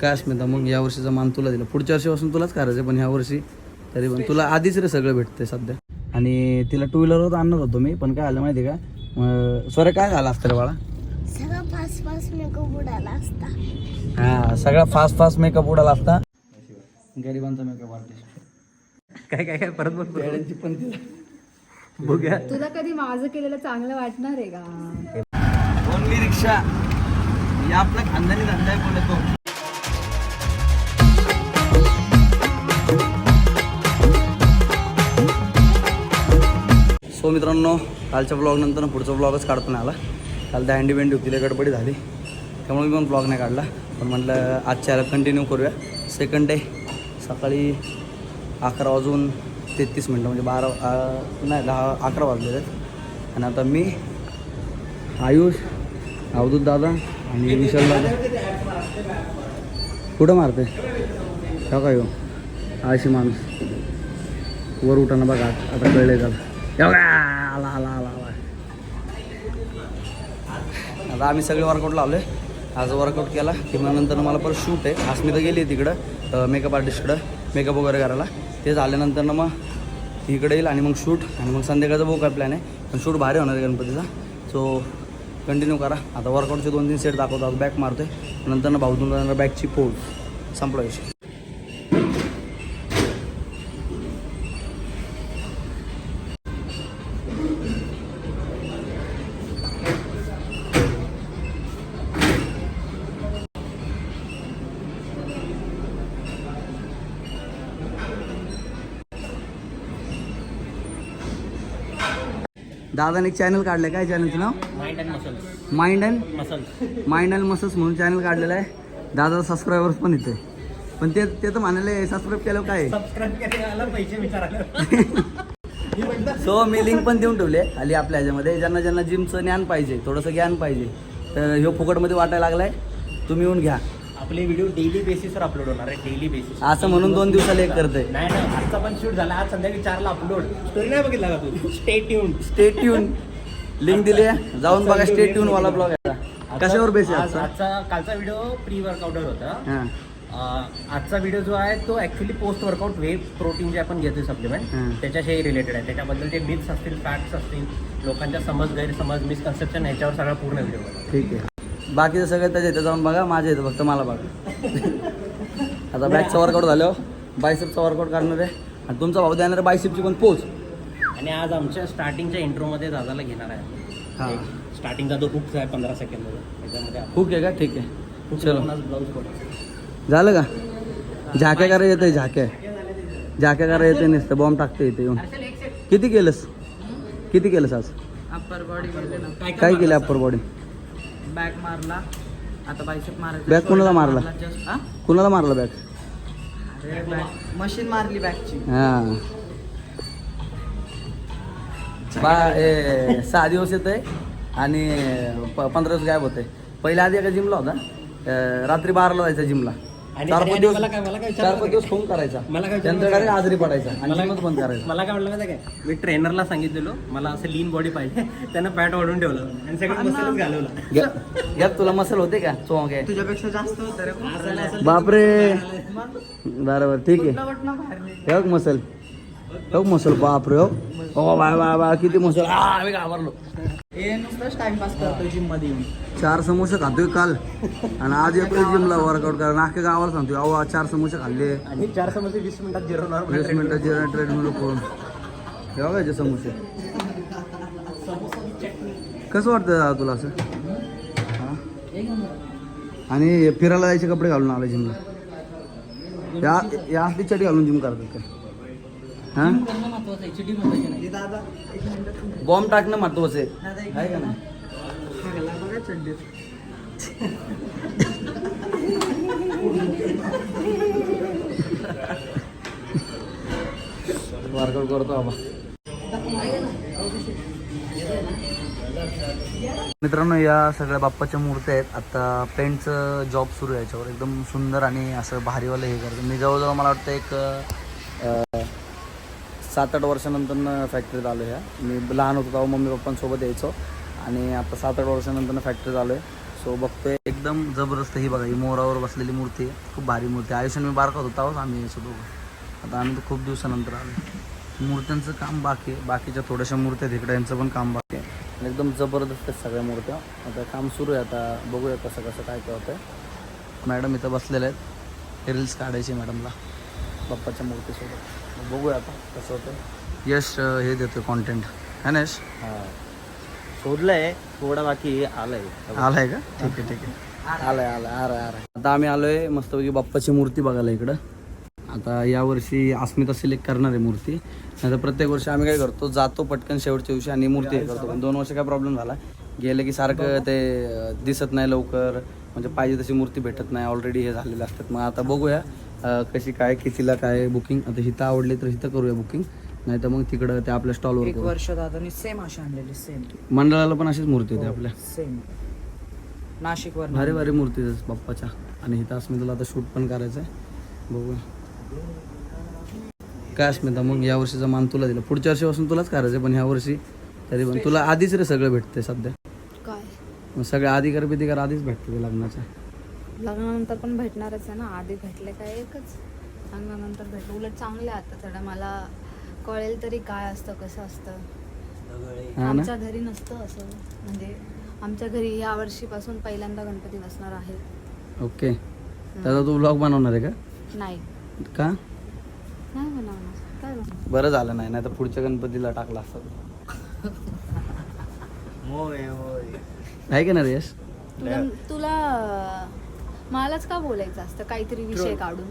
काय अस्मिता मग या वर्षीचा मान तुला दिला. पुढच्या वर्षीपासून तुलाच करायचं पण ह्या वर्षी तरी पण. तुला आधीच रे सगळं भेटतंय सध्या. आणि तिला टू व्हीलरवर आणत होतो मी पण काय आलं माहिती आहे का? सॉरी काय झालं असतं रे बाळा? सगळं फास्ट फास्ट मेकअप उडाला असता. हा सगळा फास्ट फास्ट मेकअप उडाला असता. गरिबांचा मेकअप आर्टिस्ट काय काय काय? परत बोल पेड्यांची पण तिला बघूया. तुला कधी माझं केलेलं चांगलं वाटणार आहे का? Only rickshaw. या आपला खानदानी धंदा आहे पण सो मित्रांनो कालच्या ब्लॉगनंतर पुढचा ब्लॉगच काढतो नाही आला. काल दहंडी बँडी होती गडबडी झाली. त्यामुळे मी पण ब्लॉग नाही काढला. पण म्हटलं आजच्या याला कंटिन्यू करूया. सेकंड डे सकाळी अकरा वाजून तेहतीस मिनटं म्हणजे बारा नाही दहा अकरा वाजलेले आहेत. आणि आता मी आयुष अवधूत दादा आणि विशाल दादा. कुठं मारते हो का येऊ आळशी माणूस. वर उठाना बघा आता कळले कळलंय एवढा आला आला आला आला. आता आम्ही सगळे वर्कआउट लावले. आज वर्कआउट केला. की मग नंतर मला परत शूट आहे. अस्मिता गेली आहे तिकडं मेकअप आर्टिस्टकडं मेकअप वगैरे करायला. ते झाल्यानंतर ना मग ती इकडे येईल आणि मग शूट आणि मग संध्याकाळचा बघू काय प्लॅन आहे. पण शूट भारी होणार आहे गणपतीचा. सो कंटिन्यू करा. आता वर्कआउटचे दोन तीन सेट दाखवतो. आता बॅक मारतोय. नंतर ना भाऊ जाणार बॅकची पोल. संपला विषय. दादाने एक चॅनल काढलं काय चॅनलचं नाव? Mind and muscles mind and muscles म्हणून चॅनल काढलेलं आहे. दादा सबस्क्रायबर्स पण येते पण ते ते तर म्हणाले सबस्क्राईब केलं काय? सो मी लिंक पण देऊन ठेवली खाली आपल्या ह्याच्यामध्ये. ज्यांना ज्यांना जिमचं ज्ञान पाहिजे थोडंसं ज्ञान पाहिजे तर ह्यो फुकटमध्ये वाटायला लागलाय. तुम्ही येऊन घ्या. आपले व्हिडिओ डेली बेसिसवर अपलोड होणार आहे डेली बेसिस असं म्हणून दोन दिवसाला एक करते नाही नाही आजचा पण शूट झाला. आज संध्याकाळी चारला अपलोड स्टोरी नाही बघितला का तू? Stay tune state tune link दिली आहे. जाऊन बघा स्टेट ट्यून वाला ब्लॉग आहे. कशावर बेस आहे आजचा? कालचा व्हिडिओ प्री वर्कआउटवर होता. हां. आजचा व्हिडिओ जो आहे तो actually post workout whey protein जे आपण घेतोय सप्लिमेंट. त्याच्याशी रिलेटेड आहे. त्याच्याबद्दल जे मिथ्स असतील फॅक्ट्स असतील लोकांच्या समज गैरसमज मिसकन्सेप्शन ह्याच्यावर सगळा पूर्ण व्हिडिओ ठीक आहे. बाकीचं सगळं त्याच्या इथं जाऊन बघा माझ्या इथं फक्त मला बघा. आता बॅकचा वर्कआउट झालं. बायसेपचा वर्कआउट करणार आहे. आणि तुमचा भाऊ देणार बायसेपची पण पोच. आणि आज आमच्या स्टार्टिंगच्या इंट्रोमध्ये दादाला घेणार हां. आहे स्टार्टिंगचा जो हुक्स आहे पंधरा सेकंडमध्ये त्याच्यामध्ये खूप आहे का? ठीक आहे. खूप चलो. ब्लाऊज झालं का? झाक्या करा येते झाक्या झाक्या करा येते नसतं. बॉम्ब टाकते इथे येऊन. किती केलंस? किती केलंस आज? अप्पर बॉडी काय केलं अप्पर बॉडी बॅक मारला. आता बायसेप मारायचं Back कोणाला मारला? हा? कुणाला मारलं बॅक अरे back- मशीन मारली बॅकची हां. बा ए सहा दिवस येत आहे आणि प पंधरा दिवस गायब होते पहिल्या आधी एका जिमला होता. अं, रात्री बाराला जायचा जिमला आणि- चार आणि- पाच आणि दिवस मला काय- मला काय चार विचारलं पाच दिवस फोन करायचा. मला काय त्यानंतर विचारलं डायरेक्ट आजारी पडायचा आणि मला- जिमच बंद करायचा. मला काय म्हटलं माहिती आहे काय? मी ट्रेनरला सांगितलेलो मला असं लीन बॉडी पाहिजे. त्यानं पॅट वाढून ठेवलं आणि सगळं मसलच घालवलं. घ्या- घ्या तुला मसल होते का? चोंग आहे तुझ्यापेक्षा जास्त होतं रे. बापरे. बरोबर ठीक आहे. हे बघ मसल हे बघ मसल बापरे हो. ओ बाय बाय बाय किती मसल. आम्ही घाबरलो. हे नुसतंच टाइमपास करतो जिममध्ये येऊन. चार समोसे खातोय काल. आणि आज येतोय जिमला वर्कआउट करा अख्ख्या गावाला सांगतोय अहो आज चार समोसे खाल्ले. आणि चार समोसे वीस मिनिटात जिरवणार वीस मिनिटाचे ट्रेडमिल कोण हे बघायचे समोसे. कसं वाटतं दादा तुला असं? हा? आणि हे फिरायला जायचे कपडे घालून आले जिमला. या या असली चटी घालून जिम करतात का? हां? दादा एक मिनिट बॉम्ब टाकणं महत्वाचं आहे. आहे का नाही? वर्कआउट करतो बाबा मित्रांनो या सगळ्या बाप्पाच्या मूर्त्या आहेत. आता पेंटचं जॉब सुरू आहे याच्यावर. एकदम सुंदर आणि असं भारीवालं हे करतो मी जवळजवळ मला वाटतं एक सात आठ वर्षानंतर फॅक्टरीत आलो ह्या. मी लहान होतो तेव्हा मम्मी पप्पांसोबत यायचो. आणि आता सात आठ वर्षानंतर फॅक्टरीत आलो आहे सो बघतोय एकदम जबरदस्त ही बघा ही मोरावर बसलेली मूर्ती आहे. खूप भारी मूर्ती आहे. आयुष्यात मी बारका होतो तेव्हाच आम्ही यायचो दोघं. आता आम्ही तर खूप दिवसानंतर आलो मूर्त्यांचं काम बाकी आहे. बाकीच्या थोड्याशा मूर्त्या आहेत. यांचं पण काम बाकी आहे. आणि एकदम जबरदस्त आहेत सगळ्या मूर्त्या. आता काम सुरू आहे. आता बघूया कसं कसं काय काय होतं मॅडम इथं बसलेल्या आहेत. रील्स काढायची मॅडमला. बाप्पाच्या मूर्तीसोबत. बघूया आता कसं होतं यश हे देतोय कॉन्टेंट है ना यश? शोधलंय थोडा बाकी आलंय. आलाय का? ठीक आहे ठीक आहे. आलाय आलाय आलाय आलाय. आता आम्ही आलोय मस्तपैकी बाप्पाची मूर्ती बघायला इकडं. आता यावर्षी अस्मिता सिलेक्ट करणार आहे मूर्ती. नाही तर प्रत्येक वर्षी आम्ही काय करतो जातो पटकन शेवटच्या दिवशी आणि मूर्ती हे करतो. पण दोन वर्ष काय प्रॉब्लेम झाला. गेलं की सारखं ते दिसत नाही लवकर. म्हणजे पाहिजे तशी मूर्ती भेटत नाही. ऑलरेडी हे झालेले असतात. मग आता बघूया. कशी काय कितीला काय बुकिंग आता हिथं आवडली तर हिथं करूया बुकिंग नाही तर मग तिकडं ते आपल्या स्टॉलवर एक करू वर्ष दादानी सेम अशी आणलेली सेम मंडळाला पण अशीच मूर्ती होती आपल्या. सेम नाशिक वर भारी भारी मूर्ती आहेत बाप्पाच्या. आणि इथं अस्मिताला आता शूट पण करायचं आहे बघूया. काय अस्मिता मग या वर्षीचा मान तुला दिला. पुढच्या वर्षीपासून तुलाच करायचं आहे, पण ह्या वर्षी तरी पण. तुला आधीच रे सगळं भेटते सध्या. काय? मग सगळं अधिकार बिधिकार आधीच भेटते ते लग्नाच्या. लग्नानंतर पण भेटणारच आहे ना. आधी भेटले काय एकच. लग्नानंतर भेटलं. उलट चांगले आता थोडं. मला कळेल तरी काय असतं कसं असतं. हा ना? आमच्या घरी नसतं असं. म्हणजे आमच्या घरी या वर्षीपासून पहिल्यांदा गणपती बसणार आहे. ओके. त्याचा तू ब्लॉग बनवणार आहे का? नाही. का? नाही बनवणार. काय बरं झालं नाही. नाही तर पुढच्या गणपतीला टाकला असतं आहे का ना रे यश तुला तुला मलाच का बोलायचं असतं? काहीतरी विषय काढून.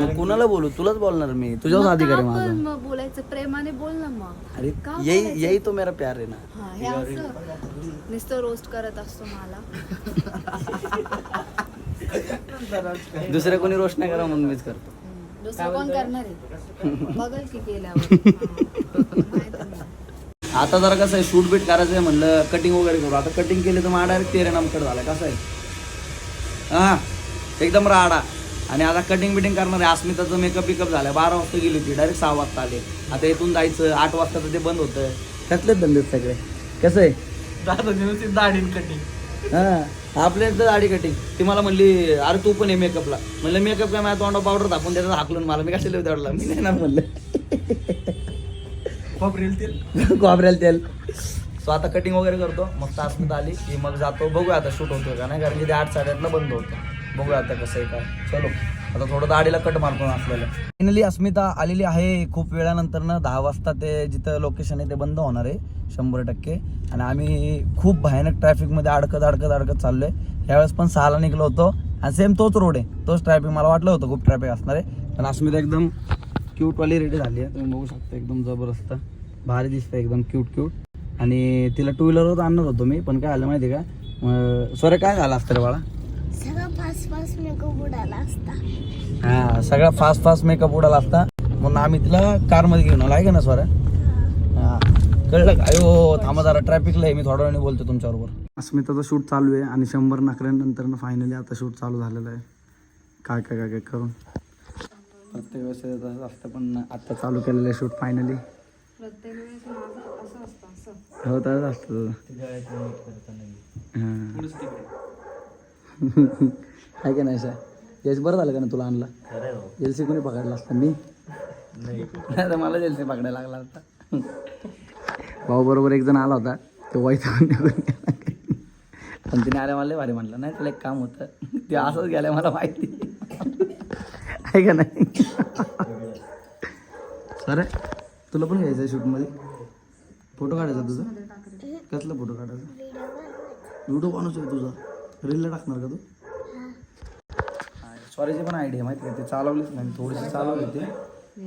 मग कुणाला बोलू? तुलाच बोलणार मी. तुझ्याच मग अधिकार आहे का माझा. पण मग बोलायचं? प्रेमाने बोल ना मग. अरे का यही बोलायचं? यही तो मेरा प्यार आहे ना. हा हे असं. नुसतं रोस्ट करत असतो मला. दुसऱ्या कोणी रोष नाही करा म्हणून मीच करतो. दुसरं कोण करणार आहे? बघल की हा. माहीत नाही. आता जरा कसं आहे शूट बीट करायचं आहे म्हणलं कटिंग वगैरे करू. आता कटिंग केली तर मग डायरेक्ट तेरे नामकड झाला. कसं आहे? हां एकदम राडा. आणि आता कटिंग बिटिंग करणार आहे अस्मिताचं मेकअप बिकअप झालं. बारा वाजता गेली होती डायरेक्ट सहा वाजता आले. आता इथून जायचं आठ वाजता तर ते बंद होतं. त्यातलेच धंदे सगळे. कसं? आहे दादा दाढी कटिंग हां आपल्या इथं दाढी कटिंग ती मला म्हणली अरे तू पण आहे मेकअपला म्हणलं मेकअप काय माझ्या तोंडा पावडर टाकून त्याचं हाकलून मला. मी कशाला तेवढला मी नाही ना म्हणलं. खोबरेल तेल? खोबरेल तेल. सो आता कटिंग वगैरे करतो. मग अस्मिता आली की मग जातो. बघूया आता शूट होतोय का नाही? कारण की ते आठ साडेआठला बंद होतं. बघूया आता कसं आहे काय. चलो. आता थोडं दाढीला कट मारतो असलेलं फायनली अस्मिता आलेली आहे. खूप वेळानंतर ना दहा वाजता ते जिथं लोकेशन आहे ते बंद होणार आहे शंभर टक्के. आणि आम्ही खूप भयानक ट्रॅफिकमध्ये अडकत अडकत अडकत चाललोय. यावेळेस पण सहाला निघलो होतो. आणि सेम तोच रोड आहे. तोच ट्रॅफिक मला वाटलं होतं. खूप ट्रॅफिक असणार आहे. पण अस्मिता एकदम क्यूटवाली रेडी झाली आहे. तुम्ही बघू शकता. एकदम जबरदस्त. भारी दिसतं एकदम क्यूट क्यूट आणि तिला टू व्हीलरवर आणणार होतो मी पण काय आलं माहिती आहे का सॉरी काय झालं असतं रे बाळा? सगळं फास्ट फास्ट मेकअप उडाला असता. हा सगळा फास्ट फास्ट मेकअप उडाला असता. म्हणून आम्ही तिला कारमध्ये घेऊन आलो आहे का ना स्वरा? हा. कळलं का? अयो थांबा जरा ट्रॅफिकला आहे मी थोड्या वेळाने बोलतो तुमच्याबरोबर. अस्मिताचं शूट चालू आहे आणि शंभर नाकऱ्यानंतर ना फायनली आता शूट चालू झालेलं आहे. काय काय काय काय करून? प्रत्येक वेळेस असतं पण आता चालू केलेलं आहे शूट फायनली प्रत्येक वेळेस माझं असं असतं असं. हो तसंच असतं. हां. आहे का नाही सर यश बरं झालं का ना तुला आणला? एल सी कोणी पकडला असता? मी? नाही. तर मला एल सी पकडायला लागला होता भाऊ बरोबर एक जण आला होता. तो वाईट पण तिने अरे मला भारी म्हटलं. नाही तुला एक काम होतं. ते असंच गेलं मला माहिती. आहे का नाही? सर तुला पण घ्यायचं आहे शूटमध्ये? फोटो काढायचा तुझा? कसला फोटो काढायचा? व्हिडिओ बनवतो का तुझा? रीलला टाकणार का तू? सॉरीची पण आयडिया माहिती आहे ते चालवलीच नाही थोडीशी चालवली ते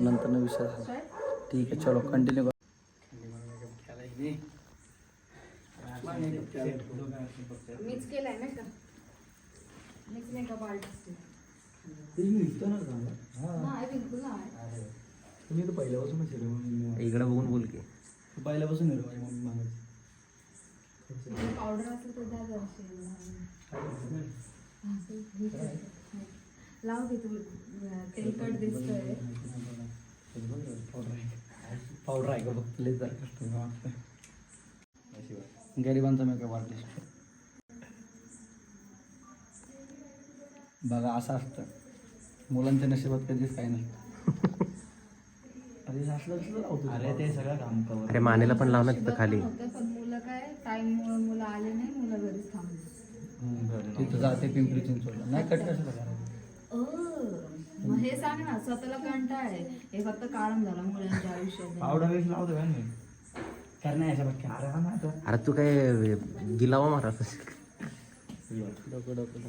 नंतर विषय झाला. ठीक आहे चलो कंटिन्यू कर. तुम्ही तर पहिल्यापासूनच हिरो इकडे बघून बोल की. पहिल्यापासून हिरो माझी मम्मी मागायची पावडर असेल तर द्या जराशी. लाव की तू तेलकट दिसतोय. पावडर आहे का? फक्त लई जरा कष्ट वाटतं गरिबांचा मेकअप आर्टिस्ट बघा असं असतं. मुलांच्या नशिबात कधीच काही नाही अरे हे असलं कसलं लावतो अरे ते सगळं काम कवर. अरे मानेला पण लाव ना तिथं खाली. पण मुलं काय टाइम मुलं आले नाही मुलं घरीच थांबले. तिथं जाते पिंपरी चिंचवडला. नाही कट कसं करायचं मग हे सांग ना स्वतःला कंटाळ आहे. हे फक्त कारण झालं मुलांच्या आयुष्यात. वेळेस लावतो का मी? करण्याच्या बाकी अरे हा तर अरे तू काय गिलावा मारा डोकं डोकं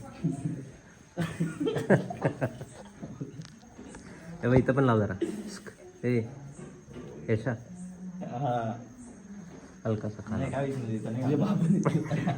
इथं पण लाव जरा. ए यशा हा. हलकासा खा. नाही काय विचारलं तिथं.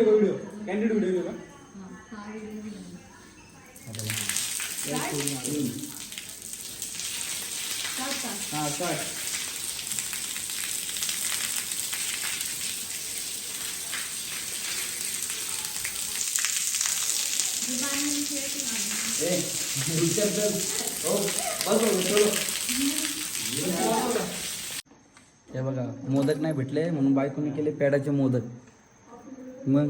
बाबा जवळ माझी माझी बहीण तुझी हा सिंगल हा काय हे बघा मोदक नाही भेटले म्हणून बायकोने केले पेड्याचे मोदक. मग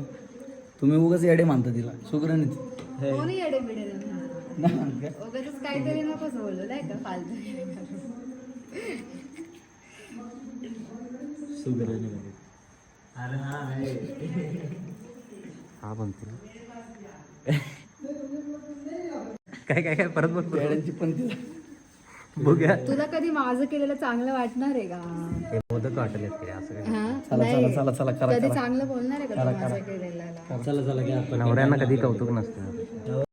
तुम्ही उगाच येडे मानता तिला. सुग्रणीत कोणी येडे बिडे नाही म्हणत. का? उगाच काहीतरी नकोच बोललो नाही का? फालतू सुग्रणी हा म्हणतो. काय काय काय? परत बघ पेड्यांची पण तिला. बघूया. तुला कधी माझं केलेलं चांगलं वाटणार आहे का? ते मोदक वाटले ते असं हा? चला चला चला चला करा कधी करा. चांगलं बोलणार आहे का तू माझं केलेलं चला चला घ्या. आपण नवऱ्यांना कधी कौतुक नसतं.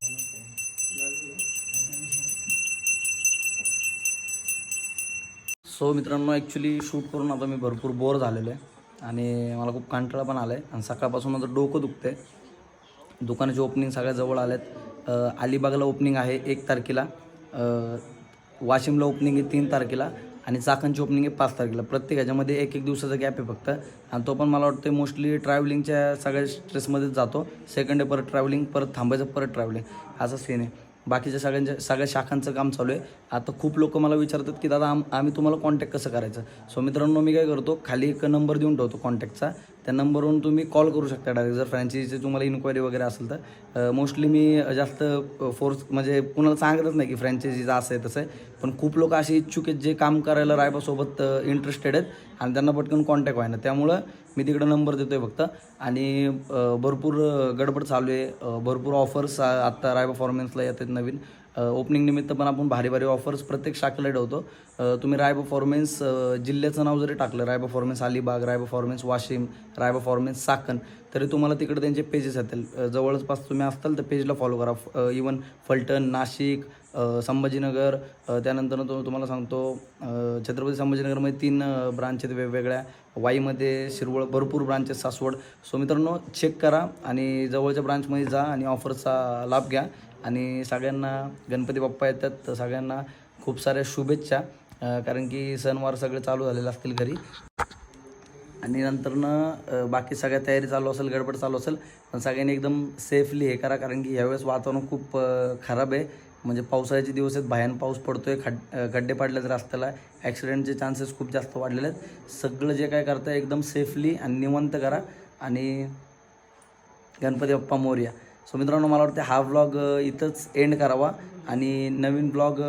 सो मित्रांनो ॲक्च्युली शूट करून आता मी भरपूर बोर झालेलो आहे. आणि मला खूप कंटाळा पण आला आहे आणि सकाळपासून माझं डोकं दुखतं आहे दुकानाचे ओपनिंग सगळ्या जवळ आलेत. अ, अलिबागला ओपनिंग आहे एक तारखेला. अ, वाशिमला ओपनिंग आहे तीन तारखेला आणि चाकणची ओपनिंग आहे पाच तारखेला. प्रत्येक ह्याच्यामध्ये एक एक दिवसाचा गॅप आहे फक्त. आणि तो पण मला वाटतं मोस्टली ट्रॅव्हलिंगच्या सगळ्या स्ट्रेसमध्येच जातो. सेकंड डे परत ट्रॅव्हलिंग परत थांबायचं परत ट्रॅव्हलिंग असा सीन आहे. बाकीच्या सगळ्यांच्या सगळ्या शाखांचं काम चालू आहे. आता खूप लोक मला विचारतात की दादा आम आम्ही तुम्हाला कॉन्टॅक्ट कसं करायचं? सो मित्रांनो मी काय करतो खाली एक नंबर देऊन ठेवतो कॉन्टॅक्टचा त्या नंबरवरून तुम्ही कॉल करू शकता डायरेक्ट जर फ्रँचायझीची तुम्हाला इन्क्वायरी वगैरे असेल तर. मोस्टली मी जास्त फोर्स म्हणजे कुणाला सांगतच नाही की फ्रँचायझीचं असं आहे तसं आहे. पण खूप लोक असे इच्छुक आहेत जे काम करायला रायबासोबत इंटरेस्टेड आहेत आणि त्यांना पटकन कॉन्टॅक्ट व्हायना त्यामुळं मी तिकडं नंबर देतो आहे फक्त. आणि भरपूर गडबड चालू आहे. भरपूर ऑफर्स आत्ता रायबा येत येतात नवीन. ओपनिंग निमित्त पण आपण भारी भारी ऑफर्स प्रत्येक शाखेला ठेवतो. तुम्ही रायबा फॉर्मेन्स जिल्ह्याचं नाव जरी टाकलं रायबा फॉर्मेन्स अलिबाग रायबा फॉर्मेन्स वाशिम रायबा फॉर्मेन्स साखन तरी तुम्हाला तिकडे त्यांचे पेजेस येतील. अ, जवळपास तुम्ही असताल तर पेजला फॉलो करा. इवन फलटण नाशिक संभाजीनगर त्यानंतर तो तुम्हाला सांगतो छत्रपती संभाजीनगरमध्ये तीन ब्रांच आहेत वेगवेगळ्या. वाईमध्ये शिरवळ भरपूर ब्रांचेस सासवड. सो मित्रांनो चेक करा आणि जवळच्या ब्रांचमध्ये जा आणि ऑफरचा लाभ घ्या. आणि सगळ्यांना गणपती बाप्पा येतात तर सगळ्यांना खूप साऱ्या शुभेच्छा कारण की सणवार सगळे चालू झालेले असतील घरी. आणि नंतरनं बाकी सगळ्या तयारी चालू असेल गडबड चालू असेल पण सगळ्यांनी एकदम सेफली हे करा कारण की यावेळेस वातावरण खूप खराब आहे. म्हणजे पावसाळ्याचे दिवस आहेत भयान पाऊस पडतो आहे खड खड्डे पाडलेत रस्त्याला ॲक्सिडेंटचे चान्सेस खूप जास्त वाढलेले आहेत. सगळं जे काय करतं एकदम सेफली आणि निवंत करा. आणि गणपती बाप्पा मोर्या. सो मित्रांनो मला वाटतं हा व्लॉग इथंच एंड करावा. आणि नवीन ब्लॉग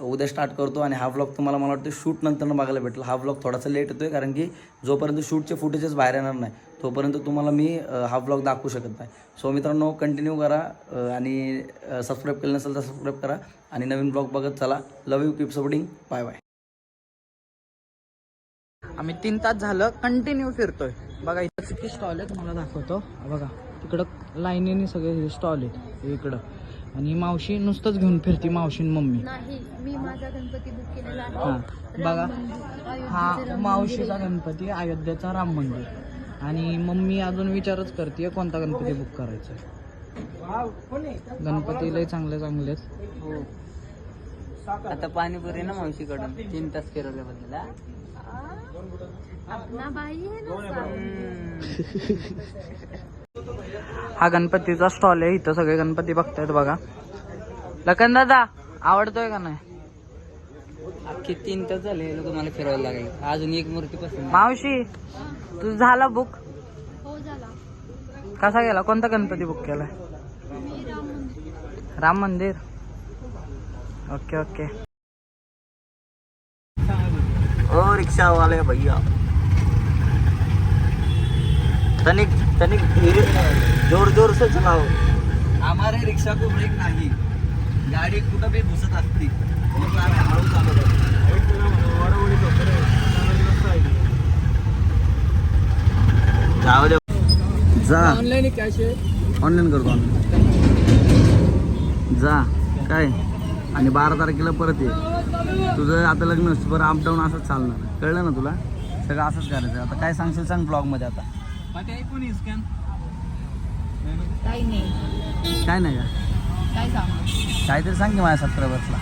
उद्या स्टार्ट करतो आणि हा व्लॉग तुम्हाला मला वाटतं शूट नंतर बघायला भेटेल. हा व्लॉग थोडासा लेट येतोय कारण की जोपर्यंत शूटचे फुटेजेस बाहेर येणार नाही तोपर्यंत तुम्हाला मी हा व्लॉग दाखवू शकत नाही. सो मित्रांनो कंटिन्यू करा आणि सबस्क्राईब केलं नसेल तर सबस्क्राईब करा. आणि नवीन ब्लॉग बघत चला. Love you keep supporting bye bye आम्ही तीन तास झालं कंटिन्यू फिरतोय. बघा इथं किती स्टॉल आहे तुम्हाला दाखवतो. बघा. तिकडं लाईनीने सगळे स्टॉल आहेत इकडं. आणि मावशी नुसतंच घेऊन फिरती मावशी आणि मम्मी. नाही मी माझा गणपती बुक केलेला हा. बघा हा मावशीचा गणपती अयोध्येचा राम मंदिर. आणि मम्मी अजून विचारच करते कोणता गणपती बुक करायचा गणपती लय चांगले चांगले आहेत. हो आता पाणीपुरी ना मावशीकडून? तीन तास फिरवल्याबद्दल अपना बाई आहे ना हा गणपतीचा स्टॉल आहे इथं सगळे गणपती बघतायत बघा. लखन दादा आवडतोय का नाही? अख्खे तीन तास झाले लोक मला फिरवायला लागेल. अजून एक मूर्ती पसंत मावशी तू झाला बुक हो झाला. कसा गेला? कोणता गणपती बुक केलाय? राम मंदिर. Okay okay. ओ रिक्शा वाले भैया. तनिक तनिक धीरे. जोर जोर से चलाओ हमारे रिक्शा को ब्रेक नाही. गाडी कुठं बी घुसत असती. म्हणून आम्ही हळू चालवतो जाऊ दे जा ऑनलाईन कॅश ऑनलाईन करतो ऑनलाईन जा. काय? आणि बारा तारखेला परत ये. तुझं आता लग्न असतं बरं अपडाऊन असंच चालणार. कळलं ना तुला? सगळं असंच करायचं. आता काय सांगशील सांग ब्लॉगमध्ये आता. काही नाही. काय नाही का? काय सांगू? काहीतरी सांग की माझ्या सबस्क्रायबर्सला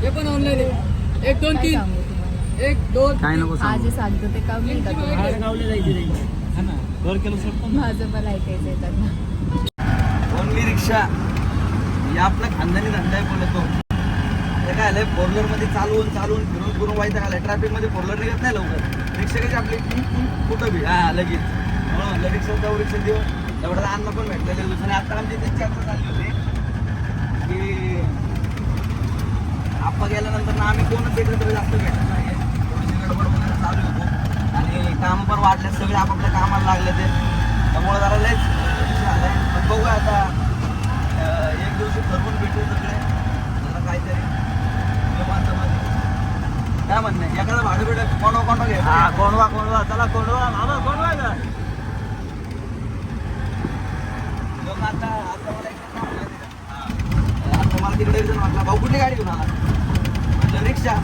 हे पण ऑनलाईन आहे. एक दोन काय तीन. सांगू तुम्हाला? एक दोन काय नको सांगू? जे सांगतो ते कमी का तुम्हाला? माझं त्यांना. ओनली रिक्षा हे आपला खानदानी धंदा आहे बोलतो ते. काय आलंय फोरलरमध्ये चालवून चालवून फिरून फिरून व्हायचं आलंय ट्रॅफिकमध्ये फोरलर निघत नाही लवकर. रिक्षाची आपली कुठं बी हा लगेच. म्हणून रिक्षा जाऊ रिक्षा देऊ तेवढा अन्न पण भेटलेले दिवसाने. आता आमची त्याची चर्चा चालली होती की आप्पा गेल्यानंतर ना आम्ही कोणच एकत्र जास्त भेटत नाही थोडीशी गडबड वगैरे चालू होतो. आणि काम पण वाढले सगळे आपापल्या कामाला लागले ते. त्यामुळे जरा लयच झालं आहे पण बघूया आता एक दिवशी ठरवून भेटू सगळे जरा काहीतरी निवांतमध्ये. काय म्हणणं? एखादं भाडं भेटत कोणवा कोणवा घ्यायचं? हा कोणवा कोणवा चला कोणवा मामा कोणवा का लोक आता आता मला एक काम माहिती का? हा. आता मला तिकडे म्हटला भाऊ कुठली गाडी घेऊन आला? म्हणलं रिक्षा.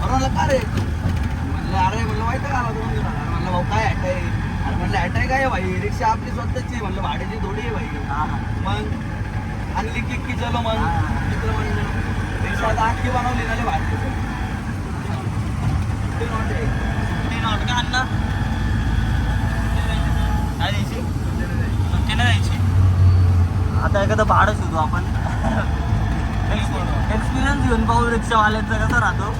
बरं म्हणलं का रे? म्हणलं अरे म्हणलं माहिती का आला तुम्ही म्हणलं भाऊ काय अटॅक आहे? अरे म्हणलं अटॅक आहे भाई. रिक्षा आपली स्वतःची आहे. म्हणलं भाड्याची थोडी आहे भाई. मग आणली की की चलो मग. मित्र म्हणलं रिक्षा आता अख्खी बनवली ना रे भाडची सुट्टी नोट आहे सुट्टी नोट का अण्णा काय द्यायची सुट्टीने द्यायची आता एखादं भाडं शोधू आपण. एक्सपिरियन्स घेऊन पाहू रिक्षावाल्यांचा कसा राहतो?